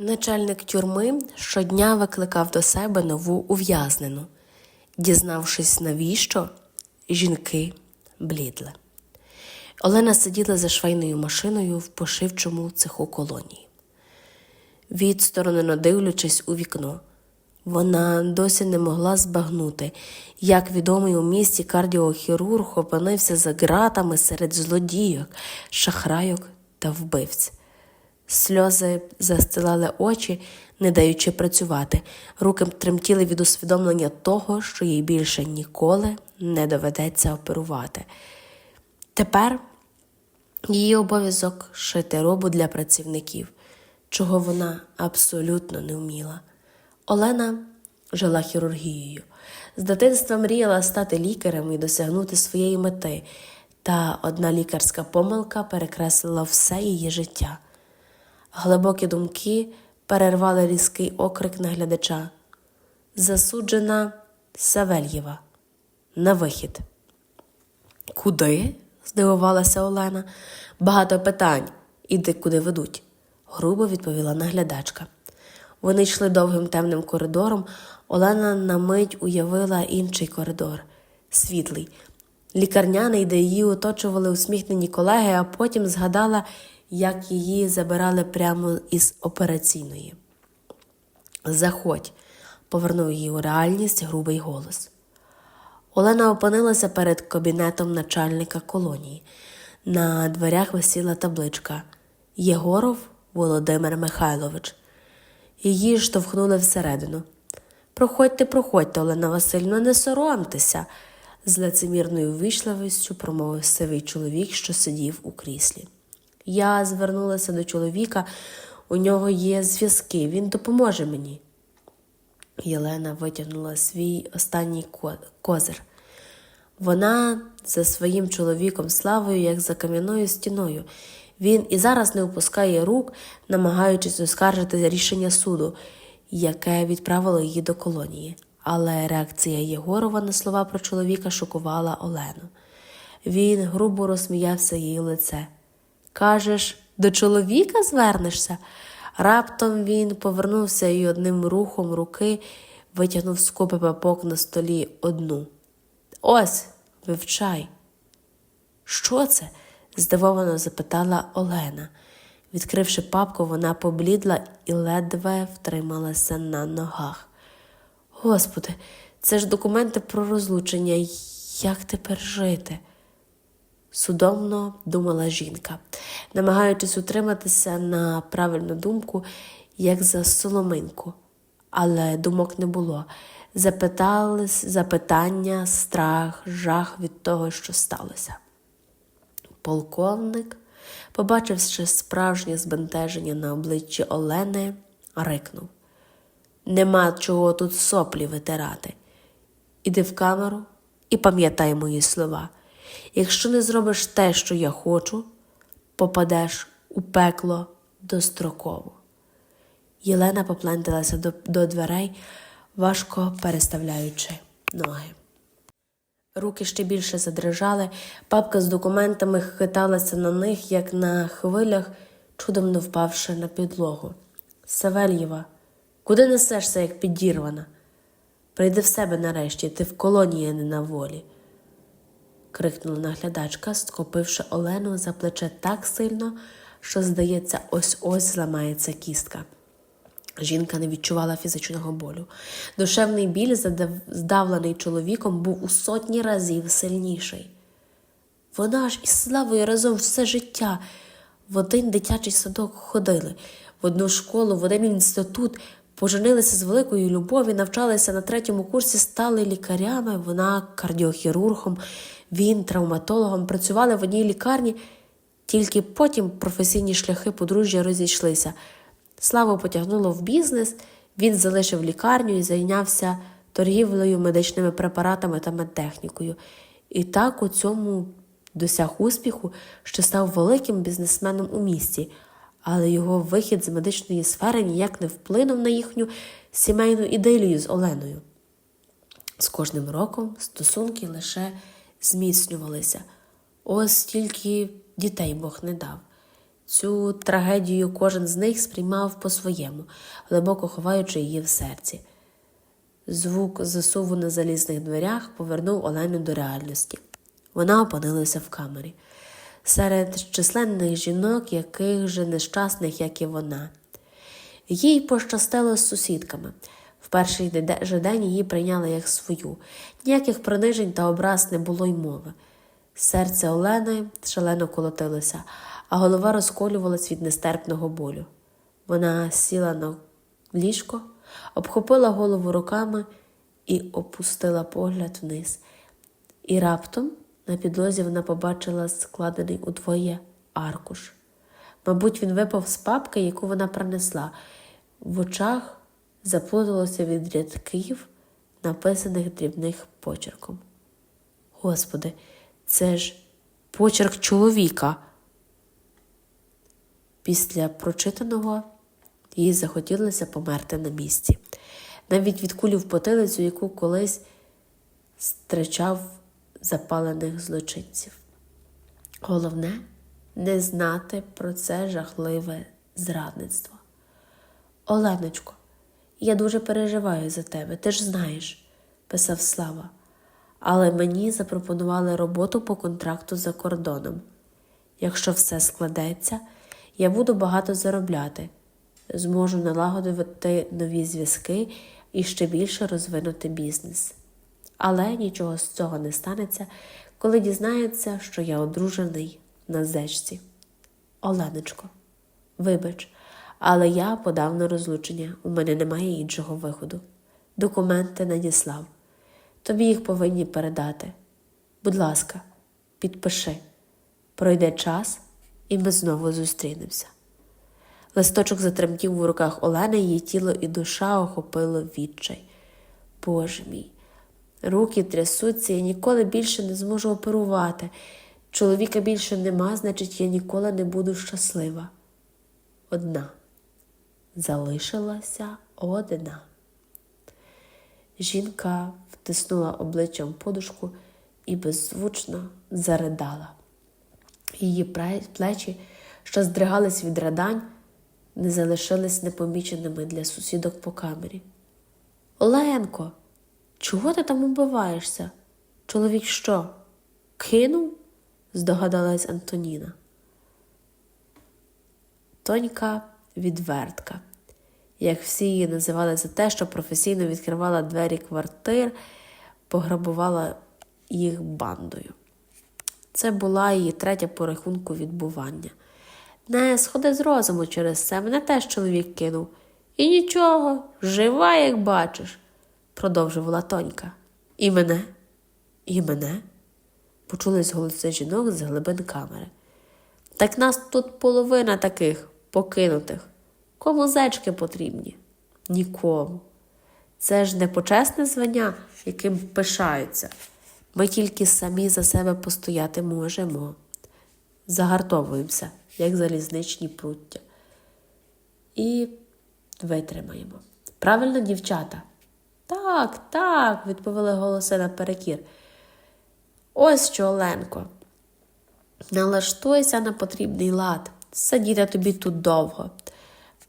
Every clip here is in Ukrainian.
Начальник тюрми щодня викликав до себе нову ув'язнену. Дізнавшись, навіщо, жінки блідли. Олена сиділа за швейною машиною в пошивчому цеху колонії. Відсторонено дивлячись у вікно, вона досі не могла збагнути, як відомий у місті кардіохірург опинився за ґратами серед злодійок, шахрайок та вбивць. Сльози застилали очі, не даючи працювати. Руки тремтіли від усвідомлення того, що їй більше ніколи не доведеться оперувати. Тепер її обов'язок шити робу для працівників, чого вона абсолютно не вміла. Олена жила хірургією. З дитинства мріяла стати лікарем і досягнути своєї мети, та одна лікарська помилка перекреслила все її життя. Глибокі думки перервали різкий окрик наглядача. Засуджена Савельєва. На вихід. Куди? здивувалася Олена. Багато питань. Іди куди ведуть, грубо відповіла наглядачка. Вони йшли довгим темним коридором. Олена на мить уявила інший коридор світлий, лікарняний, де її оточували усміхнені колеги, а потім згадала, як її забирали прямо із операційної. Заходь, повернув її у реальність грубий голос. Олена опинилася перед кабінетом начальника колонії. На дверях висіла табличка Єгоров Володимир Михайлович. Її штовхнули всередину. Проходьте, проходьте, Олена Васильівна, не соромтеся, з лицемірною ввічливістю промовив сивий чоловік, що сидів у кріслі. Я звернулася до чоловіка, у нього є зв'язки, він допоможе мені. Єлена витягнула свій останній козир. Вона за своїм чоловіком славою, як за кам'яною стіною. Він і зараз не опускає рук, намагаючись оскаржити рішення суду, яке відправило її до колонії. Але реакція Єгорова на слова про чоловіка шокувала Олену. Він грубо розсміявся їй лице. Кажеш, до чоловіка звернешся? Раптом він повернувся і одним рухом руки витягнув з купи папок на столі одну. Ось, вивчай. Що це? здивовано запитала Олена. Відкривши папку, вона поблідла і ледве втрималася на ногах. Господи, це ж документи про розлучення. Як тепер жити? Судомно думала жінка, намагаючись утриматися на правильну думку, як за соломинку. Але думок не було. Запитались запитання, страх, жах від того, що сталося. Полковник, побачивши справжнє збентеження на обличчі Олени, рикнув Нема чого тут соплі витирати. Іди в камеру і пам'ятай мої слова. Якщо не зробиш те, що я хочу, попадеш у пекло достроково. Єлена попленталася до, до дверей, важко переставляючи ноги. Руки ще більше задрижали, папка з документами хиталася на них, як на хвилях, чудом не впавши на підлогу. Савельєва, куди несешся, як підірвана? Прийди в себе нарешті, ти в колонії, а не на волі. Крикнула наглядачка, схопивши Олену за плече так сильно, що, здається, ось ось зламається кістка. Жінка не відчувала фізичного болю. Душевний біль, здавлений чоловіком, був у сотні разів сильніший. Вона ж із Славою разом все життя в один дитячий садок ходили, в одну школу, в один інститут, поженилися з великою любов'ю, навчалися на третьому курсі, стали лікарями, вона кардіохірургом, він травматологом, працювали в одній лікарні, тільки потім професійні шляхи подружжя розійшлися. Славу потягнуло в бізнес, він залишив лікарню і зайнявся торгівлею медичними препаратами та медтехнікою. І так у цьому досяг успіху, що став великим бізнесменом у місті, але його вихід з медичної сфери ніяк не вплинув на їхню сімейну ідилію з Оленою. З кожним роком стосунки лише зміцнювалися. Ось тільки дітей Бог не дав. Цю трагедію кожен з них сприймав по-своєму, глибоко ховаючи її в серці. Звук засуву на залізних дверях повернув Олену до реальності. Вона опинилася в камері. Серед численних жінок, яких же нещасних, як і вона. Їй пощастило з сусідками. В перший же день її прийняли як свою. Ніяких принижень та образ не було й мови. Серце Олени шалено колотилося, а голова розколювалась від нестерпного болю. Вона сіла на ліжко, обхопила голову руками і опустила погляд вниз. І раптом на підлозі вона побачила складений удвоє аркуш. Мабуть, він випав з папки, яку вона принесла. В очах заплуталося від рядків, написаних дрібних почерком. Господи, це ж почерк чоловіка. Після прочитаного їй захотілося померти на місці, навіть від кулі в потилицю, яку колись стричав запалених злочинців. Головне не знати про це жахливе зрадництво. Оленочко, я дуже переживаю за тебе, ти ж знаєш, писав Слава. Але мені запропонували роботу по контракту за кордоном. Якщо все складеться, я буду багато заробляти, зможу налагодити нові зв'язки і ще більше розвинути бізнес. Але нічого з цього не станеться, коли дізнається, що я одружений на зечці. Оленочко, вибач, але я подав на розлучення, у мене немає іншого виходу. Документи надіслав. Тобі їх повинні передати. Будь ласка, підпиши. Пройде час, і ми знову зустрінемося. Листочок затремтів у руках Олени, її тіло і душа охопило відчай. Боже мій, руки трясуться, я ніколи більше не зможу оперувати. Чоловіка більше нема, значить, я ніколи не буду щаслива. Одна. Залишилася одна. Жінка втиснула обличчям подушку і беззвучно заридала. Її плечі, що здригались від радань, не залишились непоміченими для сусідок по камері. Оленко, чого ти там убиваєшся? Чоловік що? Кинув? здогадалась Антоніна. Тонька відвертка, як всі її називали за те, що професійно відкривала двері квартир, пограбувала їх бандою. Це була її третя по рахунку відбування. Не сходи з розуму через це, мене теж чоловік кинув. І нічого, жива, як бачиш, продовжувала тонька. І мене, і мене, почулись голоси жінок з глибин камери. Так нас тут половина таких покинутих. Кому зечки потрібні? Нікому. Це ж не почесне звання, яким пишаються. Ми тільки самі за себе постояти можемо. Загартовуємося, як залізничні пруття. І витримаємо. Правильно, дівчата? Так, так, відповіли голоси наперекір. Ось що, Оленко. Налаштуйся на потрібний лад. Сидіти тобі тут довго.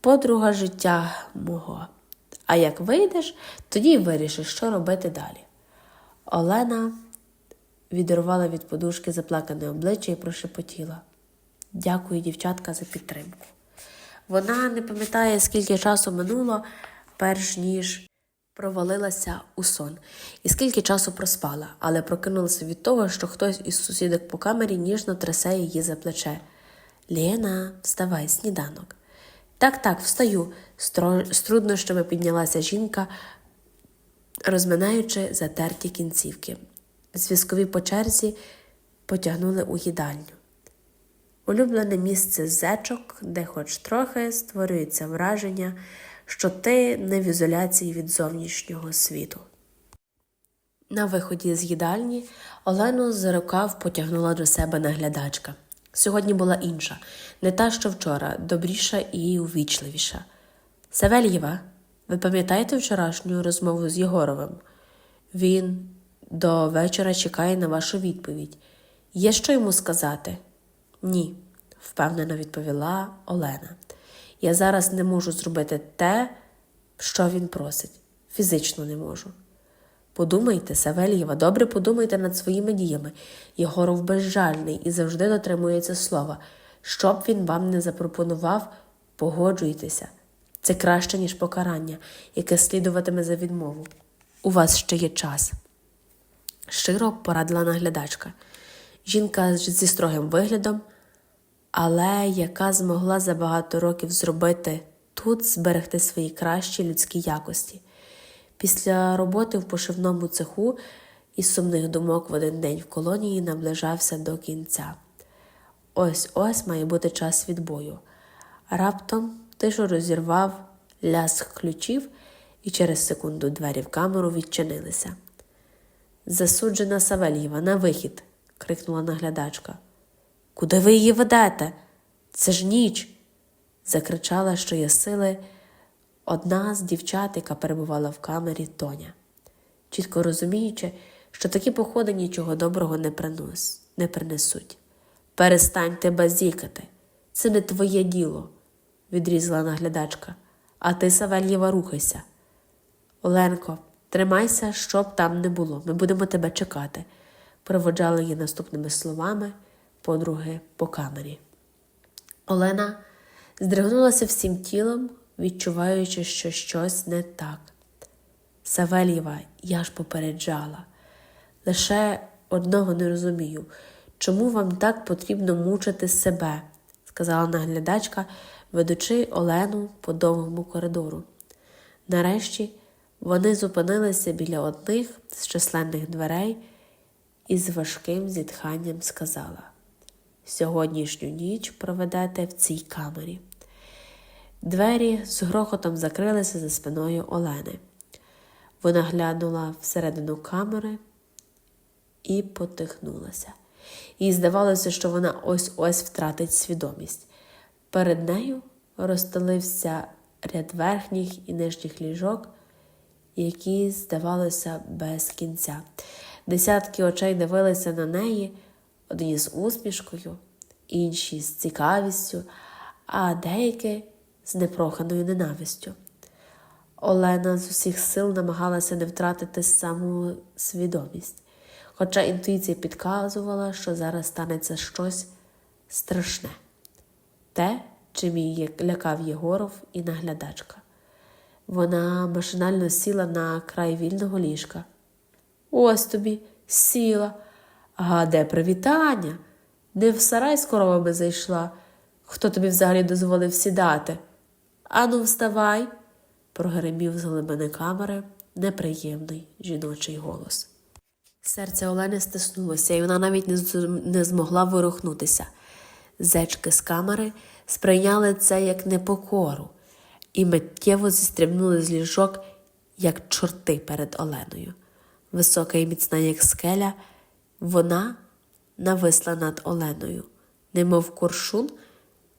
Подруга життя мого. А як вийдеш, тоді й вирішиш, що робити далі. Олена відірвала від подушки заплакане обличчя і прошепотіла. Дякую, дівчатка, за підтримку. Вона не пам'ятає, скільки часу минуло, перш ніж провалилася у сон, і скільки часу проспала, але прокинулася від того, що хтось із сусідок по камері ніжно трясе її за плече. Лєна, вставай, сніданок. Так, так, встаю, з труднощами піднялася жінка, розминаючи затерті кінцівки. Зв'язкові по черзі потягнули у їдальню. Улюблене місце зечок, де хоч трохи створюється враження, що ти не в ізоляції від зовнішнього світу. На виході з їдальні Олену за рукав потягнула до себе наглядачка. Сьогодні була інша, не та, що вчора, добріша і увічливіша. Савельєва, ви пам'ятаєте вчорашню розмову з Єгоровим? Він до вечора чекає на вашу відповідь. Є що йому сказати? Ні. впевнено відповіла Олена. Я зараз не можу зробити те, що він просить. Фізично не можу. Подумайте, Савельєва, добре подумайте над своїми діями. Єгоров безжальний і завжди дотримується слова. Що б він вам не запропонував, погоджуйтеся. Це краще, ніж покарання, яке слідуватиме за відмову. У вас ще є час. Щиро порадила наглядачка. Жінка зі строгим виглядом, але яка змогла за багато років зробити тут зберегти свої кращі людські якості. Після роботи в пошивному цеху і сумних думок в один день в колонії наближався до кінця. Ось ось має бути час відбою. Раптом тишу розірвав ляск ключів, і через секунду двері в камеру відчинилися. Засуджена Савельєва, на вихід. крикнула наглядачка. Куди ви її ведете? Це ж ніч. закричала, що є сили одна з дівчат, яка перебувала в камері Тоня, чітко розуміючи, що такі походи нічого доброго не, принос, не принесуть. Перестаньте базікати, це не твоє діло, відрізала наглядачка. А ти, Савельєва, рухайся. Оленко, тримайся, щоб там не було. Ми будемо тебе чекати, проводжали її наступними словами подруги по камері. Олена здригнулася всім тілом, відчуваючи, що щось не так. Савельєва, я ж попереджала. Лише одного не розумію, чому вам так потрібно мучити себе, сказала наглядачка, ведучи Олену по довгому коридору. Нарешті вони зупинилися біля одних з численних дверей і з важким зітханням сказала: Сьогоднішню ніч проведете в цій камері. Двері з грохотом закрилися за спиною Олени. Вона глянула всередину камери і потихнулася. Їй здавалося, що вона ось ось втратить свідомість. Перед нею розстелився ряд верхніх і нижніх ліжок, які здавалися без кінця. Десятки очей дивилися на неї, одні з усмішкою, інші з цікавістю, а деякі з непроханою ненавистю. Олена з усіх сил намагалася не втратити саму свідомість, хоча інтуїція підказувала, що зараз станеться щось страшне те, чим її лякав Єгоров і наглядачка. Вона машинально сіла на край вільного ліжка. Ось тобі сіла. А де привітання? Не в сарай з коровами зайшла. Хто тобі взагалі дозволив сідати? Ану, вставай, прогремів з глибини камери неприємний жіночий голос. Серце Олени стиснулося, і вона навіть не, не змогла ворухнутися. Зечки з камери сприйняли це як непокору і миттєво зістрибнули з ліжок, як чорти перед Оленою. Висока і міцна, як скеля, вона нависла над Оленою, немов куршун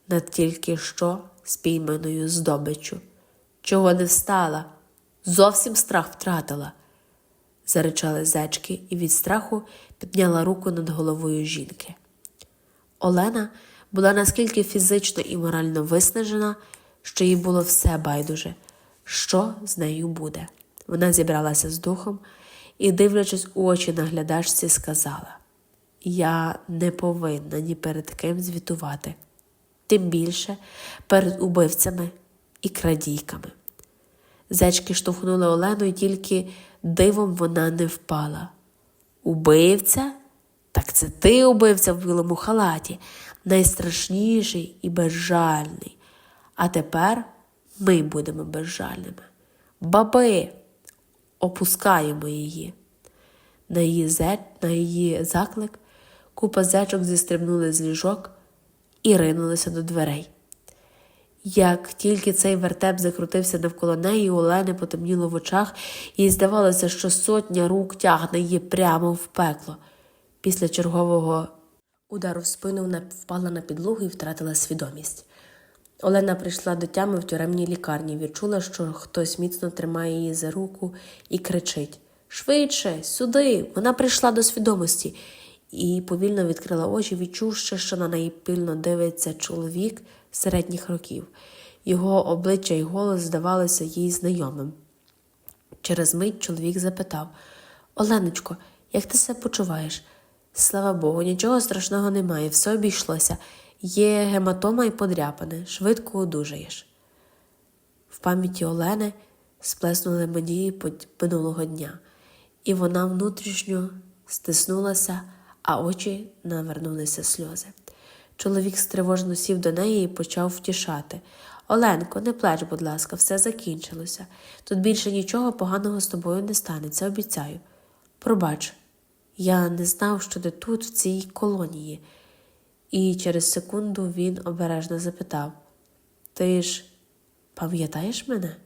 над тільки що спійманою здобиччю. Чого не встала? Зовсім страх втратила. заричали зечки і від страху підняла руку над головою жінки. Олена була наскільки фізично і морально виснажена, що їй було все байдуже, що з нею буде. Вона зібралася з духом і, дивлячись у очі наглядачці, сказала: Я не повинна ні перед ким звітувати, тим більше перед убивцями і крадійками. Зечки штовхнули Олену, і тільки дивом вона не впала. Убивця? Так це ти убивця в білому халаті, найстрашніший і безжальний. А тепер ми будемо безжальними. Баби, опускаємо її. На її, зе... на її заклик купа зечок зістрибнули з ліжок і ринулися до дверей. Як тільки цей вертеп закрутився навколо неї, Олени потемніло в очах, їй здавалося, що сотня рук тягне її прямо в пекло. Після чергового удару в спину вона впала на підлогу і втратила свідомість. Олена прийшла до тями в тюремній лікарні, відчула, що хтось міцно тримає її за руку і кричить Швидше, сюди! Вона прийшла до свідомості. І повільно відкрила очі, відчувши, що на неї пильно дивиться чоловік середніх років. Його обличчя і голос здавалися їй знайомим. Через мить чоловік запитав Оленочко, як ти себе почуваєш? Слава Богу, нічого страшного немає, все обійшлося. Є гематома і подряпини, швидко одужаєш. В пам'яті Олени сплеснули події минулого дня, і вона внутрішньо стиснулася, а очі навернулися сльози. Чоловік стривожно сів до неї і почав втішати. Оленко, не плач, будь ласка, все закінчилося. Тут більше нічого поганого з тобою не станеться, обіцяю. Пробач, я не знав, що ти тут, в цій колонії. І через секунду він обережно запитав: Ти ж пам'ятаєш мене?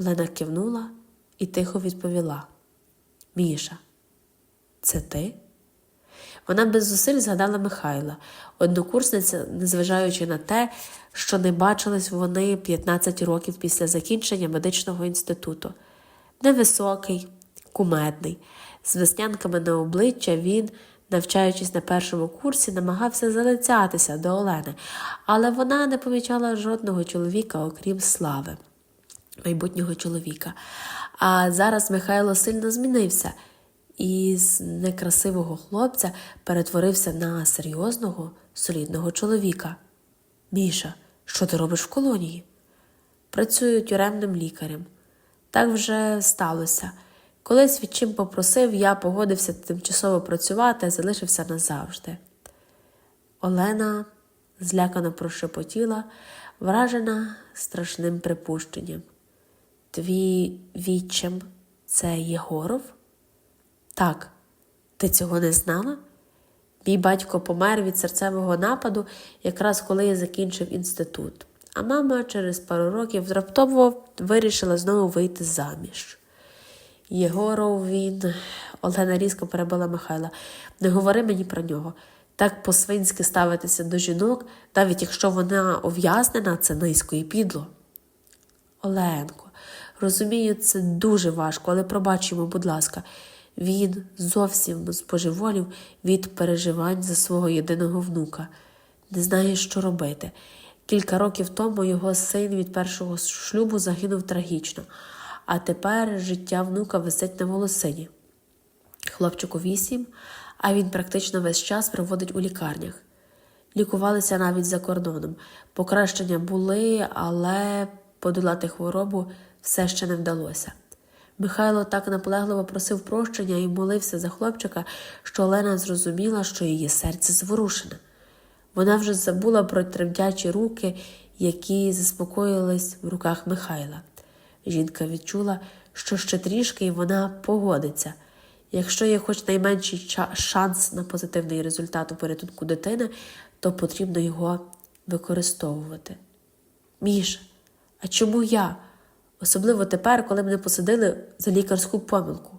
Олена кивнула і тихо відповіла: Міша, це ти? Вона без зусиль згадала Михайла, однокурсниця, незважаючи на те, що не бачились вони 15 років після закінчення медичного інституту. Невисокий, кумедний, з веснянками на обличчя він, навчаючись на першому курсі, намагався залицятися до Олени, але вона не помічала жодного чоловіка, окрім слави, майбутнього чоловіка. А зараз Михайло сильно змінився і з некрасивого хлопця перетворився на серйозного, солідного чоловіка. Міша, що ти робиш в колонії? Працюю тюремним лікарем. Так вже сталося. Колись від чим попросив, я погодився тимчасово працювати, а залишився назавжди. Олена злякано прошепотіла, вражена страшним припущенням. Твій відчим це Єгоров? Так, ти цього не знала? Мій батько помер від серцевого нападу, якраз коли я закінчив інститут, а мама через пару років раптово вирішила знову вийти заміж. Єгоров він. Олена різко перебила Михайла. Не говори мені про нього. Так по-свинськи ставитися до жінок, навіть якщо вона ув'язнена, це низько і підло. Оленко, розумію, це дуже важко, але пробач йому, будь ласка. Він зовсім збожеволів від переживань за свого єдиного внука. Не знає, що робити. Кілька років тому його син від першого шлюбу загинув трагічно, а тепер життя внука висить на волосині. Хлопчику вісім, а він практично весь час проводить у лікарнях. Лікувалися навіть за кордоном. Покращення були, але подолати хворобу все ще не вдалося. Михайло так наполегливо просив прощення і молився за хлопчика, що Олена зрозуміла, що її серце зворушене. Вона вже забула про тремтячі руки, які заспокоїлись в руках Михайла. Жінка відчула, що ще трішки і вона погодиться. Якщо є хоч найменший шанс на позитивний результат у порятунку дитини, то потрібно його використовувати. Міша, а чому я? Особливо тепер, коли мене посадили за лікарську помилку.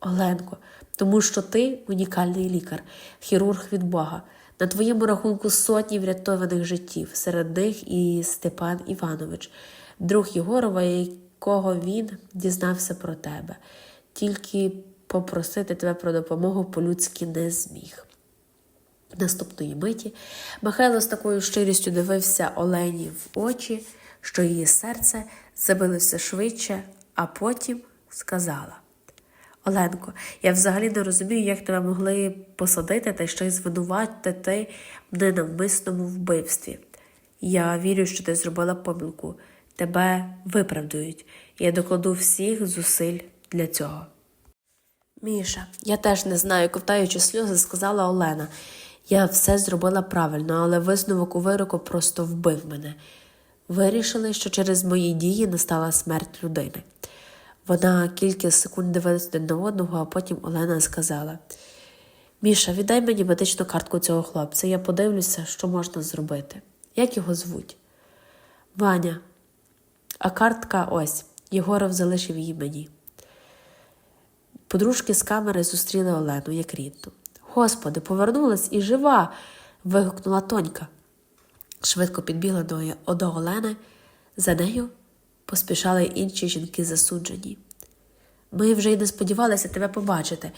Оленко, тому що ти унікальний лікар, хірург від Бога. На твоєму рахунку сотні врятованих життів, серед них і Степан Іванович, друг Єгорова, якого він дізнався про тебе. Тільки попросити тебе про допомогу по-людськи не зміг. Наступної миті Михайло з такою щирістю дивився Олені в очі, що її серце забилося швидше, а потім сказала: Оленко, я взагалі не розумію, як тебе могли посадити та ще й звинуватити в ненавмисному вбивстві. Я вірю, що ти зробила помилку. Тебе виправдують. Я докладу всіх зусиль для цього. Міша, я теж не знаю, ковтаючи сльози, сказала Олена. Я все зробила правильно, але висновок у вироку просто вбив мене. Вирішили, що через мої дії настала смерть людини. Вона кілька секунд дивилась один на одного, а потім Олена сказала: Міша, віддай мені медичну картку цього хлопця, я подивлюся, що можна зробити. Як його звуть? Ваня. А картка ось. Єгоров залишив її мені. Подружки з камери зустріли Олену як рідну. Господи, повернулась і жива. вигукнула Тонька. Швидко підбігла до, до Олени. За нею поспішали інші жінки засуджені. Ми вже й не сподівалися тебе побачити.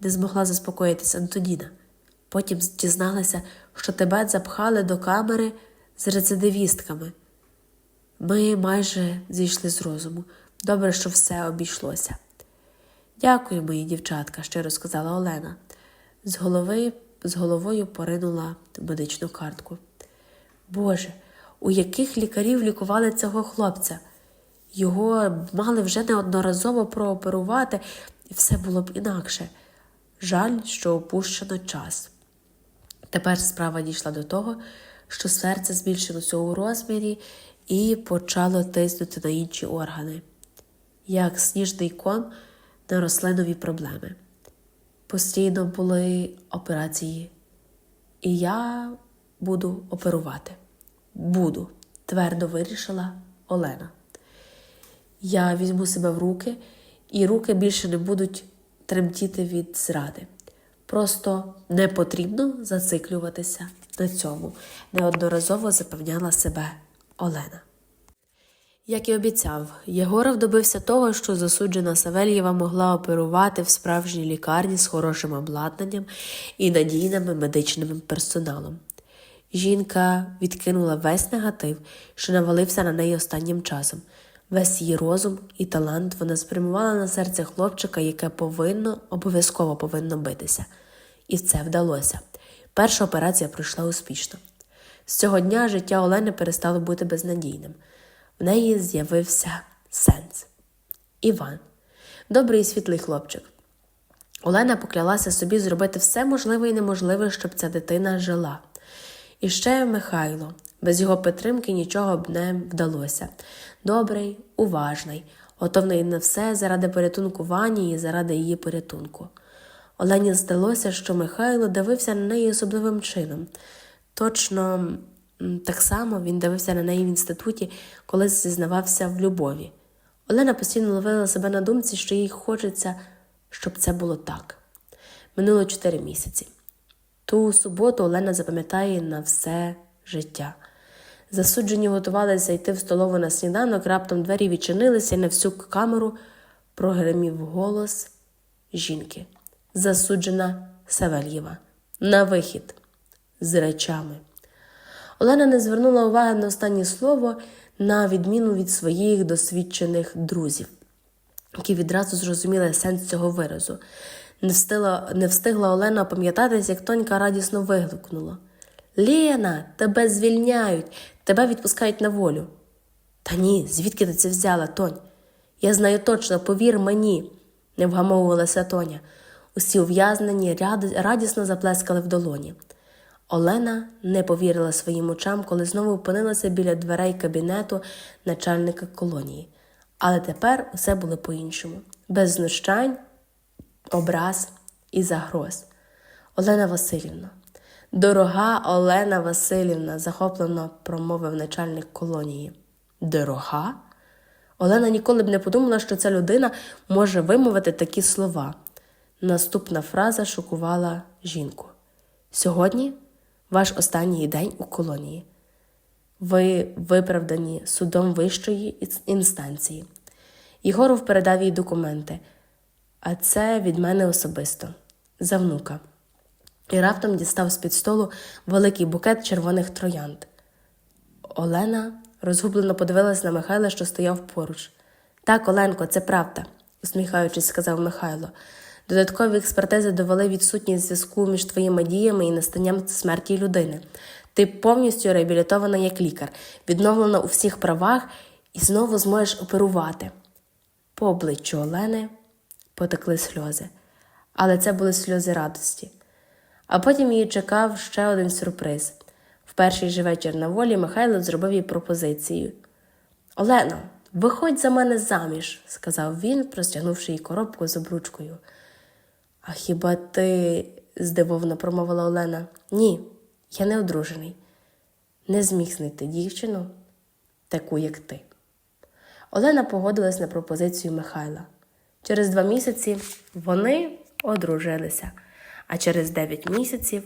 де змогла заспокоїтися Антоніна. Потім дізналася, що тебе запхали до камери з рецидивістками. Ми майже зійшли з розуму. Добре, що все обійшлося. Дякую, мої дівчатка, щиро сказала Олена. З голови, з головою поринула медичну картку. Боже, у яких лікарів лікували цього хлопця? Його мали вже неодноразово прооперувати, і все було б інакше. Жаль, що опущено час. Тепер справа дійшла до того, що серце збільшилося у розмірі і почало тиснути на інші органи, як сніжний ком на рослинові проблеми. Постійно були операції, і я буду оперувати. Буду, твердо вирішила Олена. Я візьму себе в руки, і руки більше не будуть тремтіти від зради. Просто не потрібно зациклюватися на цьому, неодноразово запевняла себе Олена. Як і обіцяв, Єгоров добився того, що засуджена Савельєва могла оперувати в справжній лікарні з хорошим обладнанням і надійним медичним персоналом. Жінка відкинула весь негатив, що навалився на неї останнім часом. Весь її розум і талант вона спрямувала на серце хлопчика, яке повинно, обов'язково повинно битися. І це вдалося. Перша операція пройшла успішно. З цього дня життя Олени перестало бути безнадійним. В неї з'явився сенс. Іван добрий і світлий хлопчик. Олена поклялася собі зробити все можливе і неможливе, щоб ця дитина жила. І ще Михайло, без його підтримки нічого б не вдалося. Добрий, уважний, готовний на все заради порятунку Вані і заради її порятунку. Олені здалося, що Михайло дивився на неї особливим чином. Точно так само він дивився на неї в інституті, коли зізнавався в любові. Олена постійно ловила себе на думці, що їй хочеться, щоб це було так. Минуло чотири місяці. Ту суботу Олена запам'ятає на все життя. Засуджені готувалися йти в столову на сніданок, раптом двері відчинилися і на всю камеру прогримів голос жінки. Засуджена Савельєва. На вихід з речами. Олена не звернула уваги на останнє слово, на відміну від своїх досвідчених друзів, які відразу зрозуміли сенс цього виразу. Не встигла, не встигла Олена опам'ятатись, як тонька радісно вигукнула. Лєна, тебе звільняють, тебе відпускають на волю. Та ні, звідки ти це взяла, Тонь? Я знаю точно, повір мені, не вгамовувалася Тоня. Усі ув'язнені радісно заплескали в долоні. Олена не повірила своїм очам, коли знову опинилася біля дверей кабінету начальника колонії. Але тепер усе було по-іншому, без знущань, образ і загроз. Олена Васильівна. Дорога Олена Васильівна, захоплено промовив начальник колонії. Дорога? Олена ніколи б не подумала, що ця людина може вимовити такі слова. Наступна фраза шокувала жінку. Сьогодні ваш останній день у колонії. Ви виправдані судом вищої інстанції. Єгоров передав їй документи, а це від мене особисто, за внука. І раптом дістав з-під столу великий букет червоних троянд. Олена розгублено подивилась на Михайла, що стояв поруч. Так, Оленко, це правда, усміхаючись, сказав Михайло. Додаткові експертизи довели відсутність зв'язку між твоїми діями і настанням смерті людини. Ти повністю реабілітована як лікар, відновлена у всіх правах і знову зможеш оперувати. По обличчю Олени потекли сльози, але це були сльози радості. А потім її чекав ще один сюрприз. В перший же вечір на волі Михайло зробив їй пропозицію. Олено, виходь за мене заміж, сказав він, простягнувши їй коробку з обручкою. А хіба ти, здивовано промовила Олена. Ні, я не одружений. Не зміг знайти дівчину, таку, як ти. Олена погодилась на пропозицію Михайла. Через два місяці вони одружилися, а через дев'ять місяців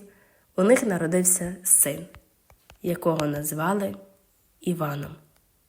у них народився син, якого назвали Іваном.